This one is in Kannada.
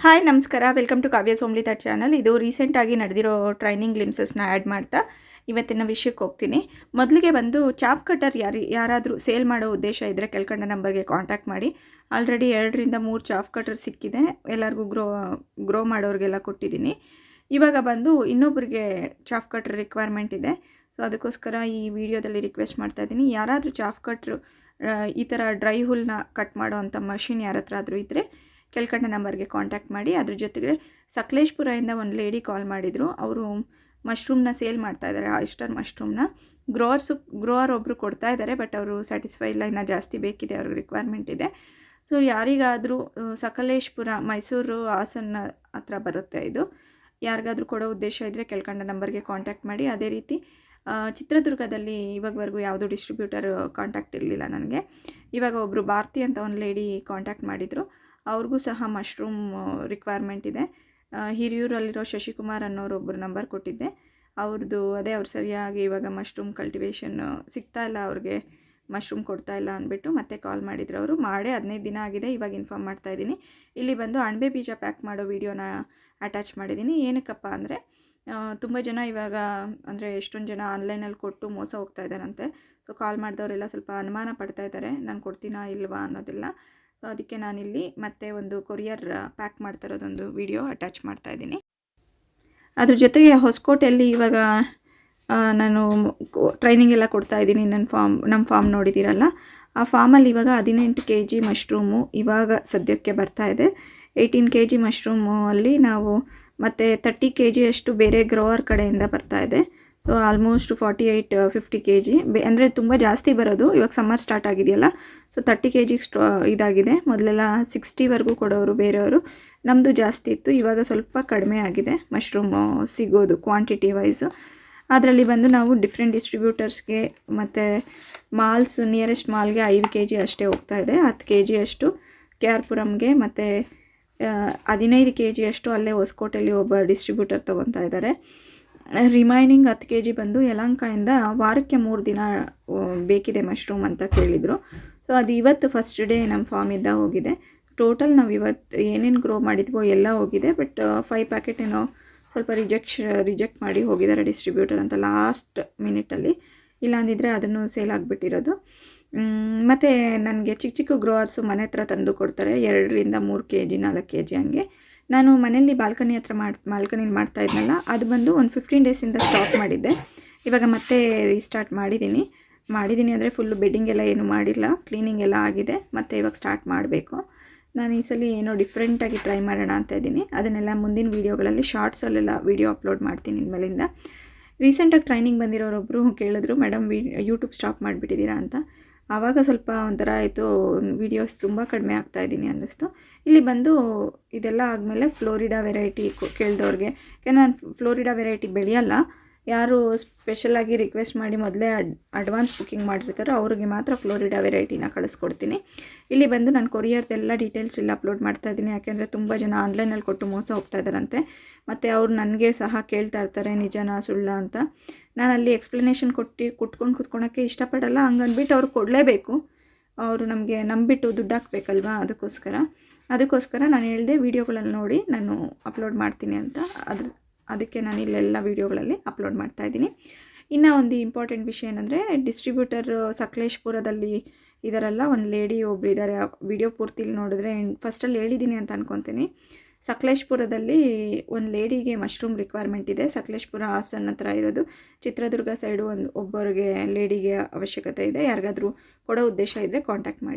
ಹಾಯ್, ನಮಸ್ಕಾರ. Welcome to Kavya Somlita channel ಇದು ರೀಸೆಂಟಾಗಿ ನಡೆದಿರೋ ಟ್ರೈನಿಂಗ್ ಲಿಮ್ಸಸ್ನ ಆ್ಯಡ್ ಮಾಡ್ತಾ ಇವತ್ತಿನ ವಿಷಯಕ್ಕೆ ಹೋಗ್ತೀನಿ. ಮೊದಲಿಗೆ ಬಂದು ಚಾಪ್ ಕಟರ್ ಯಾರು, ಯಾರಾದರೂ ಸೇಲ್ ಮಾಡೋ ಉದ್ದೇಶ ಇದ್ದರೆ ಕೆಲ್ಕಂಡ ನಂಬರ್ಗೆ ಕಾಂಟ್ಯಾಕ್ಟ್ ಮಾಡಿ. ಆಲ್ರೆಡಿ ಎರಡರಿಂದ ಮೂರು ಚಾಪ್ ಕಟರ್ ಸಿಕ್ಕಿದೆ. ಎಲ್ಲರಿಗೂ ಗ್ರೋ ಗ್ರೋ ಮಾಡೋರಿಗೆಲ್ಲ ಕೊಟ್ಟಿದ್ದೀನಿ. ಇವಾಗ ಬಂದು ಇನ್ನೊಬ್ಬರಿಗೆ ಚಾಪ್ ಕಟರ್ ರಿಕ್ವೈರ್ಮೆಂಟ್ ಇದೆ. ಸೊ ಅದಕ್ಕೋಸ್ಕರ ಈ ವಿಡಿಯೋದಲ್ಲಿ ರಿಕ್ವೆಸ್ಟ್ ಮಾಡ್ತಾ ಇದ್ದೀನಿ. ಯಾರಾದರೂ ಚಾಪ್ ಕಟ್ರು ಈ ಥರ ಡ್ರೈ ಹುಲ್ನ ಕಟ್ ಮಾಡೋ ಅಂಥ ಮಷಿನ್ ಯಾರ ಹತ್ರ ಆದರೂ ಇದ್ದರೆ ಕೆಳ್ಕಂಡ ನಂಬರ್ಗೆ ಕಾಂಟ್ಯಾಕ್ಟ್ ಮಾಡಿ, ಅದ್ರ ಜೊತೆಗೆ ಸಕಲೇಶ್ಪುರದಿಂದ ಒಂದು ಲೇಡಿ ಕಾಲ್ ಮಾಡಿದರು. ಅವರು ಮಶ್ರೂಮ್ನ ಸೇಲ್ ಮಾಡ್ತಾ ಇದ್ದಾರೆ ಆಯಿಸ್ಟರ್ ಮಶ್ರೂಮ್ನ ಗ್ರೋವರ್ಸು ಗ್ರೋವರ್ ಒಬ್ಬರು ಕೊಡ್ತಾ ಇದ್ದಾರೆ ಬಟ್ ಅವರು ಸ್ಯಾಟಿಸ್ಫೈ ಇಲ್ಲ, ಇನ್ನೂ ಜಾಸ್ತಿ ಬೇಕಿದೆ, ಅವ್ರಿಗೆ ರಿಕ್ವೈರ್ಮೆಂಟ್ ಇದೆ. ಸೊ ಯಾರಿಗಾದರೂ ಸಕಲೇಶ್ಪುರ, ಮೈಸೂರು ಹಾಸನ ಹತ್ರ ಬರುತ್ತೆ ಇದು. ಯಾರಿಗಾದರೂ ಕೊಡೋ ಉದ್ದೇಶ ಇದ್ದರೆ ಕೆಳ್ಕಂಡ ನಂಬರ್ಗೆ ಕಾಂಟ್ಯಾಕ್ಟ್ ಮಾಡಿ. ಅದೇ ರೀತಿ ಚಿತ್ರದುರ್ಗದಲ್ಲಿ ಇವಾಗವರೆಗೂ ಯಾವುದೂ ಡಿಸ್ಟ್ರಿಬ್ಯೂಟರ್ ಕಾಂಟ್ಯಾಕ್ಟ್ ಇರಲಿಲ್ಲ ನನಗೆ. ಇವಾಗ ಒಬ್ಬರು ಭಾರತಿ ಅಂತ ಒಂದು ಲೇಡಿ ಕಾಂಟ್ಯಾಕ್ಟ್ ಮಾಡಿದರು. ಅವ್ರಿಗೂ ಸಹ ಮಶ್ರೂಮ್ ರಿಕ್ವೈರ್ಮೆಂಟ್ ಇದೆ. ಹಿರಿಯೂರಲ್ಲಿರೋ ಶಶಿಕುಮಾರ್ ಅನ್ನೋರು ಒಬ್ಬರು ನಂಬರ್ ಕೊಟ್ಟಿದ್ದೆ. ಅವ್ರದ್ದು ಅದೇ, ಅವ್ರು ಸರಿಯಾಗಿ ಇವಾಗ ಮಶ್ರೂಮ್ ಕಲ್ಟಿವೇಷನ್ ಸಿಗ್ತಾ ಇಲ್ಲ, ಅವ್ರಿಗೆ ಮಶ್ರೂಮ್ ಕೊಡ್ತಾ ಇಲ್ಲ ಅಂದ್ಬಿಟ್ಟು ಮತ್ತೆ ಕಾಲ್ ಮಾಡಿದ್ರು ಅವರು. ಮಾಡೇ ಹದಿನೈದು ದಿನ ಆಗಿದೆ, ಇವಾಗ ಇನ್ಫಾರ್ಮ್ ಮಾಡ್ತಾ ಇದ್ದೀನಿ. ಇಲ್ಲಿ ಬಂದು ಅಣಬೆ ಬೀಜ ಪ್ಯಾಕ್ ಮಾಡೋ ವೀಡಿಯೋನ ಅಟ್ಯಾಚ್ ಮಾಡಿದ್ದೀನಿ. ಏನಕ್ಕಪ್ಪ ಅಂದರೆ ತುಂಬ ಜನ ಇವಾಗ ಅಂದರೆ ಎಷ್ಟೊಂದು ಜನ ಆನ್ಲೈನಲ್ಲಿ ಕೊಟ್ಟು ಮೋಸ ಹೋಗ್ತಾ ಇದ್ದಾರಂತೆ. ಸೊ ಕಾಲ್ ಮಾಡಿದವರೆಲ್ಲ ಸ್ವಲ್ಪ ಅನುಮಾನ ಪಡ್ತಾ ಇದ್ದಾರೆ. ನಾನು ಕೊಡ್ತೀನಾ ಇಲ್ವಾ ಅನ್ನೋದಿಲ್ಲ. ಅದಕ್ಕೆ ನಾನಿಲ್ಲಿ ಮತ್ತೆ ಒಂದು ಕೊರಿಯರ್ ಪ್ಯಾಕ್ ಮಾಡ್ತಾ ಇರೋದೊಂದು ವಿಡಿಯೋ ಅಟ್ಯಾಚ್ ಮಾಡ್ತಾ ಇದ್ದೀನಿ. ಅದ್ರ ಜೊತೆಗೆ ಹೊಸಕೋಟೆಯಲ್ಲಿ ಇವಾಗ ನಾನು ಟ್ರೈನಿಂಗ್ ಎಲ್ಲ ಕೊಡ್ತಾ ಇದ್ದೀನಿ ನನ್ನ ಫಾರ್ಮ್ ನಮ್ಮ ಫಾರ್ಮ್ ನೋಡಿದ್ದೀರಲ್ಲ. ಆ ಫಾರ್ಮಲ್ಲಿ ಇವಾಗ ಹದಿನೆಂಟು ಕೆ ಜಿ ಮಶ್ರೂಮು ಇವಾಗ ಸದ್ಯಕ್ಕೆ ಬರ್ತಾ ಇದೆ. ಏಯ್ಟೀನ್ ಕೆ ಜಿ ಮಶ್ರೂಮು ಅಲ್ಲಿ ನಾವು ಮತ್ತು ತರ್ಟಿ ಕೆ ಜಿಯಷ್ಟು ಬೇರೆ ಗ್ರೋವರ್ ಕಡೆಯಿಂದ ಬರ್ತಾ ಇದೆ. Almost forty eight fifty K G ಬೆ ಅಂದರೆ ತುಂಬ ಜಾಸ್ತಿ ಬರೋದು. ಇವಾಗ ಸಮ್ಮರ್ ಸ್ಟಾರ್ಟ್ ಆಗಿದೆಯಲ್ಲ? ಸೊ ತರ್ಟಿ ಕೆ ಜಿಗೆ ಸ್ಟಾ ಇದಾಗಿದೆ. ಮೊದಲೆಲ್ಲ ಸಿಕ್ಸ್ಟಿವರೆಗೂ ಕೊಡೋರು, ಬೇರೆಯವರು. ನಮ್ಮದು ಜಾಸ್ತಿ ಇತ್ತು. ಇವಾಗ ಸ್ವಲ್ಪ ಕಡಿಮೆ ಆಗಿದೆ. ಮಶ್ರೂಮು ಸಿಗೋದು ಕ್ವಾಂಟಿಟಿ ವೈಸು ಅದರಲ್ಲಿ ಬಂದು ನಾವು ಡಿಫ್ರೆಂಟ್ ಡಿಸ್ಟ್ರಿಬ್ಯೂಟರ್ಸ್ಗೆ ಮತ್ತು ಮಾಲ್ಸ್ ನಿಯರೆಸ್ಟ್ ಮಾಲ್ಗೆ ಐದು ಕೆ ಜಿ ಅಷ್ಟೇ ಹೋಗ್ತಾ ಇದೆ. ಹತ್ತು ಕೆ ಜಿ ಅಷ್ಟು. ಕೆ ಆರ್ ಪುರಮ್ಗೆ ಮತ್ತು ಹದಿನೈದು ಕೆ ಜಿ ಅಷ್ಟು ಅಲ್ಲೇ ಹೊಸಕೋಟೆಯಲ್ಲಿ ಒಬ್ಬ ಡಿಸ್ಟ್ರಿಬ್ಯೂಟರ್ ತೊಗೊತಾ ಇದ್ದಾರೆ. ರಿಮೈನಿಂಗ್ ಹತ್ತು ಕೆ ಜಿ ಬಂದು ಯಲಹಂಕಾಯಿಂದ ವಾರಕ್ಕೆ ಮೂರು ದಿನ ಬೇಕಿದೆ ಮಶ್ರೂಮ್ ಅಂತ ಕೇಳಿದರು. ಸೊ ಅದು ಇವತ್ತು ಫಸ್ಟ್ ಡೇ ನಮ್ಮ ಫಾರ್ಮಿಂದ ಹೋಗಿದೆ. ಟೋಟಲ್ ನಾವು ಇವತ್ತು ಏನೇನು ಗ್ರೋ ಮಾಡಿದ್ವೋ ಎಲ್ಲ ಹೋಗಿದೆ ಬಟ್ ಫೈವ್ ಪ್ಯಾಕೆಟ್ ಏನೋ ಸ್ವಲ್ಪ ರಿಜೆಕ್ಷ ರಿಜೆಕ್ಟ್ ಮಾಡಿ ಹೋಗಿದ್ದಾರೆ ಡಿಸ್ಟ್ರಿಬ್ಯೂಟರ್ ಅಂತ ಲಾಸ್ಟ್ ಮಿನಿಟಲ್ಲಿ ಇಲ್ಲಾಂದಿದ್ರೆ ಅದನ್ನು ಸೇಲ್ ಆಗಿಬಿಟ್ಟಿರೋದು. ಮತ್ತು ನನಗೆ ಚಿಕ್ಕ ಚಿಕ್ಕ ಗ್ರೋವರ್ಸು ಮನೆ ಹತ್ರ ತಂದು ಕೊಡ್ತಾರೆ, ಎರಡರಿಂದ ಮೂರು ಕೆ ಜಿ ನಾಲ್ಕು ಕೆ ಜಿ ಹಂಗೆ. ನಾನು ಮನೆಯಲ್ಲಿ ಬಾಲ್ಕನಿ ಹತ್ರ ಮಾಡಿ, ಬಾಲ್ಕನಿಲಿ ಮಾಡ್ತಾ ಇದ್ನಲ್ಲ, ಅದು ಬಂದು ಒಂದು ಫಿಫ್ಟೀನ್ ಡೇಸಿಂದ ಸ್ಟಾಪ್ ಮಾಡಿದ್ದೆ. ಇವಾಗ ಮತ್ತೆ ರೀಸ್ಟಾರ್ಟ್ ಮಾಡಿದ್ದೀನಿ ಮಾಡಿದ್ದೀನಿ ಅಂದರೆ ಫುಲ್ಲು ಬೆಡ್ಡಿಂಗ್ ಎಲ್ಲ ಏನು ಮಾಡಿಲ್ಲ ಕ್ಲೀನಿಂಗ್ ಎಲ್ಲ ಆಗಿದೆ, ಮತ್ತು ಇವಾಗ ಸ್ಟಾರ್ಟ್ ಮಾಡಬೇಕು. ನಾನು ಈ ಸಲ ಏನೋ ಡಿಫ್ರೆಂಟಾಗಿ ಟ್ರೈ ಮಾಡೋಣ ಅಂತ ಇದ್ದೀನಿ. ಅದನ್ನೆಲ್ಲ ಮುಂದಿನ ವೀಡಿಯೋಗಳಲ್ಲಿ ಶಾರ್ಟ್ಸಲ್ಲೆಲ್ಲ ವೀಡಿಯೋ ಅಪ್ಲೋಡ್ ಮಾಡ್ತೀನಿ ಇನ್ಮೇಲಿಂದ. ರೀಸೆಂಟಾಗಿ ಟ್ರೈನಿಂಗ್ ಬಂದಿರೋರೊಬ್ಬರು ಕೇಳಿದ್ರು ಮೇಡಮ್ ವಿ ಯೂಟ್ಯೂಬ್ ಸ್ಟಾಪ್ ಮಾಡಿಬಿಟ್ಟಿದ್ದೀರಾ? ಅಂತ. ಆವಾಗ ಸ್ವಲ್ಪ ಒಂಥರ ಆಯಿತು ವೀಡಿಯೋಸ್ ತುಂಬ ಕಡಿಮೆ ಆಗ್ತಾ ಇದ್ದೀನಿ ಅನ್ನಿಸ್ತು. ಇಲ್ಲಿ ಬಂದು ಇದೆಲ್ಲ ಆದಮೇಲೆ ಫ್ಲೋರಿಡಾ ವೆರೈಟಿ ಕೇಳಿದವ್ರಿಗೆ ಯಾಕೆ ನಾನು ಫ್ಲೋರಿಡಾ ವೆರೈಟಿ ಬೆಳೆಯಲ್ಲ ಯಾರು ಸ್ಪೆಷಲಾಗಿ ರಿಕ್ವೆಸ್ಟ್ ಮಾಡಿ ಮೊದಲೇ ಅಡ್ ಅಡ್ವಾನ್ಸ್ ಬುಕ್ಕಿಂಗ್ ಮಾಡಿರ್ತಾರೋ ಅವ್ರಿಗೆ ಮಾತ್ರ ಫ್ಲೋರಿಡಾ ವೆರೈಟಿನ ಕಳಿಸ್ಕೊಡ್ತೀನಿ. ಇಲ್ಲಿ ಬಂದು ನಾನು ಕೊರಿಯರ್ದೆಲ್ಲ ಡೀಟೇಲ್ಸ್ ಇಲ್ಲಿ ಅಪ್ಲೋಡ್ ಮಾಡ್ತಾ ಇದ್ದೀನಿ. ಯಾಕೆಂದರೆ ತುಂಬ ಜನ ಆನ್ಲೈನಲ್ಲಿ ಕೊಟ್ಟು ಮೋಸ ಹೋಗ್ತಾ ಇದ್ದಾರಂತೆ ಮತ್ತು ಅವ್ರು ನನಗೆ ಸಹ ಕೇಳ್ತಾ ಇರ್ತಾರೆ, ನಿಜನಾ ಸುಳ್ಳ ಅಂತ. ನಾನು ಅಲ್ಲಿ ಎಕ್ಸ್ಪ್ಲನೇಷನ್ ಕೊಟ್ಟು, ಕುಟ್ಕೊಂಡು ಕುತ್ಕೊಳಕ್ಕೆ ಇಷ್ಟಪಡಲ್ಲ. ಹಂಗನ್ಬಿಟ್ಟು ಅವ್ರು ಕೊಡಲೇಬೇಕು. ಅವರು ನಮಗೆ ನಂಬಿಟ್ಟು ದುಡ್ಡು ಹಾಕ್ಬೇಕಲ್ವಾ ಅದಕ್ಕೋಸ್ಕರ. ಅದಕ್ಕೋಸ್ಕರ ನಾನು ಹೇಳಿದೆ ವೀಡಿಯೋಗಳಲ್ಲಿ ನೋಡಿ ನಾನು ಅಪ್ಲೋಡ್ ಮಾಡ್ತೀನಿ ಅಂತ. ಅದ್ರ ಅದಕ್ಕೆ ನಾನು ಇಲ್ಲೆಲ್ಲ ವೀಡಿಯೋಗಳಲ್ಲಿ ಅಪ್ಲೋಡ್ ಮಾಡ್ತಾಯಿದ್ದೀನಿ ಇನ್ನು ಒಂದು ಇಂಪಾರ್ಟೆಂಟ್ ವಿಷಯ ಏನಂದರೆ ಡಿಸ್ಟ್ರಿಬ್ಯೂಟರ್ ಸಕಲೇಶ್ಪುರದಲ್ಲಿ ಇದರಲ್ಲ ಒಂದು ಲೇಡಿ ಒಬ್ರು ಇದ್ದಾರೆ ವಿಡಿಯೋ ಪೂರ್ತಿಲಿ ನೋಡಿದ್ರೆ ಫಸ್ಟಲ್ಲಿ ಹೇಳಿದ್ದೀನಿ ಅಂತ ಅನ್ಕೊತೀನಿ. ಸಕಲೇಶ್ಪುರದಲ್ಲಿ ಒಂದು ಲೇಡಿಗೆ ಮಶ್ರೂಮ್ ರಿಕ್ವೈರ್ಮೆಂಟ್ ಇದೆ. ಸಕಲೇಶ್ಪುರ ಹಾಸನ್ ಹತ್ರ ಇರೋದು. ಚಿತ್ರದುರ್ಗ ಸೈಡು ಒಂದು ಒಬ್ಬರಿಗೆ ಲೇಡಿಗೆ ಅವಶ್ಯಕತೆ ಇದೆ. ಯಾರಿಗಾದರೂ ಕೊಡೋ ಉದ್ದೇಶ ಇದ್ದರೆ ಕಾಂಟ್ಯಾಕ್ಟ್ ಮಾಡಿ.